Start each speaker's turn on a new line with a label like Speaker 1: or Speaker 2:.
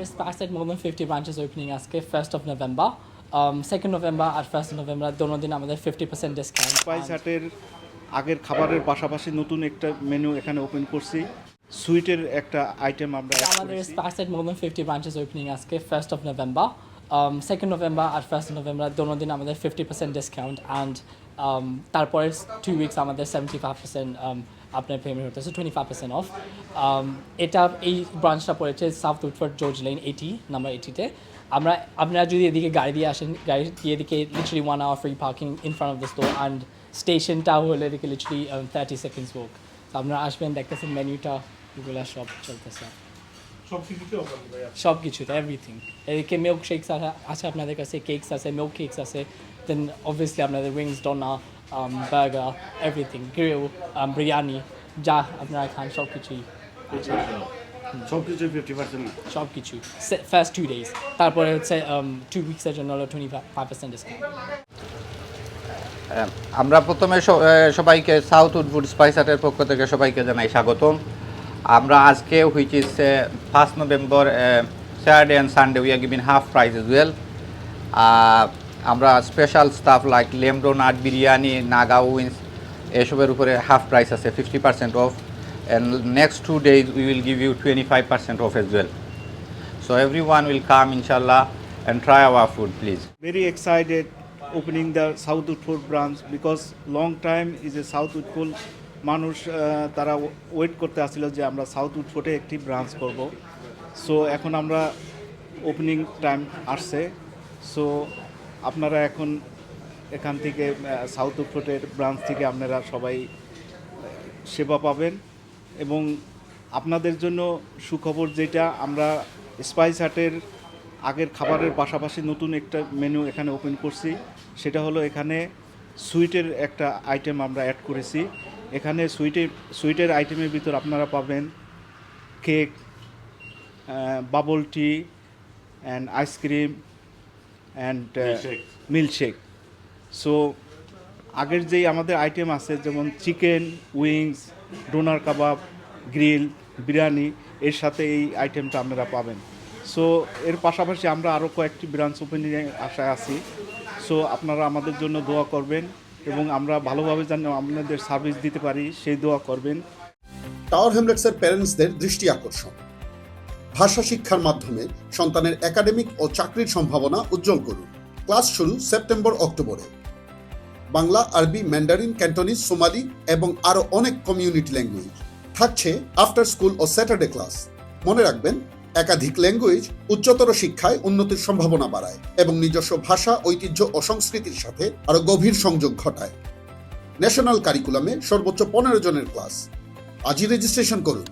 Speaker 1: আমাদের স্পার্সেট more than fifty branches opening আজকে first of November second November R first November দোনো দিন আমাদের ফিফটি পার্সেন্ট ডিসকাউন্ট
Speaker 2: স্পাইস হাটের আগের খাবারের পাশাপাশি নতুন একটা মেনু এখানে ওপেন করছি। সুইটের একটা আইটেম আমরা
Speaker 1: আমাদের
Speaker 2: করেছি।
Speaker 1: স্পার্সেট মোর ফিফটি ব্রাঞ্চেস ওপেনিং আজকে first of November second November R first November দোনো দিন আমাদের ফিফটি পার্সেন্ট ডিসকাউন্ট অ্যান্ড তারপরে টু উইকস আমাদের সেভেন্টি ফাইভ পার্সেন্ট আপনার পেমেন্ট হতেছে টোয়েন্টি ফাইভ পার্সেন্ট অফ এটা এই ব্রাঞ্চটা পড়েছে south Woodford George Lane eighty number এইটিতে আমরা, আপনারা যদি এদিকে গাড়ি দিয়ে আসেন, গাড়ি দিয়ে এদিকে literally one hour free parking in front of the store and স্টেশনটাও হলে এদিকে লিটারি থার্টি সেকেন্ডস ওয়াক তো আপনারা আসবেন, দেখতেছেন মেনুটা এগুলো সব চলতেছে। সব কিছুতে এভরিথিং এদিকে মিল্ক শেকস আছে আপনাদের কাছে কেকস আছে মিল্ক কেকস আছে দেন অবভিয়াসলি আপনাদের wings doner burger everything grill biryani যা আপনারা খান সব কিছুই।
Speaker 3: সব কিছু ফিফটি পার্সেন্ট
Speaker 1: সব কিছু ফার্স্ট টু ডেজ তারপরে হচ্ছে টু উইক্সের জন্য হলো টোয়েন্টি ফাইভ পার্সেন্ট ডিসকাউন্ট
Speaker 4: আমরা প্রথমে সবাইকে সাউথ উডফুড স্পাইস হাটের পক্ষ থেকে সবাইকে জানাই স্বাগতম। আমরা আজকে which is first November Saturday and Sunday we are giving half price as well আমরা স্পেশাল স্টাফ লাইক লেমডো নাট বিরিয়ানি নাগা উইন্স এসবের উপরে হাফ প্রাইস আছে fifty percent off and next two days we will give you twenty five percent off as well so everyone will come ইনশাল্লাহ and try our food please
Speaker 2: very excited opening the South Woodford branch because long time is a South Woodford মানুষ তারা wait করতে আসছিল যে আমরা south উডফোর্টে একটি branch করব। So এখন আমরা ওপেনিং টাইম আসছে। সো আপনারা এখন এখান থেকে সাউথ উডফোর্টের ব্রাঞ্চ থেকে আপনারা সবাই সেবা পাবেন। এবং আপনাদের জন্য সুখবর যেটা, আমরা স্পাইস হাটের আগের খাবারের পাশাপাশি নতুন একটা মেনু এখানে ওপেন করছি। সেটা হলো এখানে সুইটের একটা আইটেম আমরা অ্যাড করেছি। এখানে সুইটের সুইটের আইটেমের ভিতর আপনারা পাবেন cake bubble tea and ice cream and milkshake so আগের যেই আমাদের আইটেম আছে যেমন চিকেন উইংস ডোনার কাবাব গ্রিল বিরিয়ানি এর সাথে এই আইটেমটা আপনারা পাবেন। সো এর পাশাপাশি আমরা আরও কয়েকটি ব্রাঞ্চ ওপেনিংয়ে আশায় আছি। সো আপনারা আমাদের জন্য দোয়া করবেন। এবং আমরা ভালোভাবে যেন আপনাদের সার্ভিস দিতে পারি, সেই দোয়া করবেন।
Speaker 5: টাওয়ার হ্যামলেটসের প্যারেন্টসদের দৃষ্টি আকর্ষণ। ভাষা শিক্ষার মাধ্যমে সন্তানের একাডেমিক ও চাকরির সম্ভাবনা উজ্জ্বল করুন। ক্লাস শুরু সেপ্টেম্বর অক্টোবরে বাংলা, আরবি ম্যান্ডারিন ক্যান্টনিজ সোমালি এবং আরও অনেক কমিউনিটি ল্যাঙ্গুয়েজ থাকছে আফটার স্কুল ও স্যাটারডে ক্লাস মনে রাখবেন একাধিক ল্যাঙ্গুয়েজ উচ্চতর শিক্ষায় উন্নতির সম্ভাবনা বাড়ায় এবং নিজস্ব ভাষা, ঐতিহ্য ও সংস্কৃতির সাথে আরও গভীর সংযোগ ঘটায়। ন্যাশনাল কারিকুলামে সর্বোচ্চ পনেরো জনের ক্লাস আজই রেজিস্ট্রেশন করুন।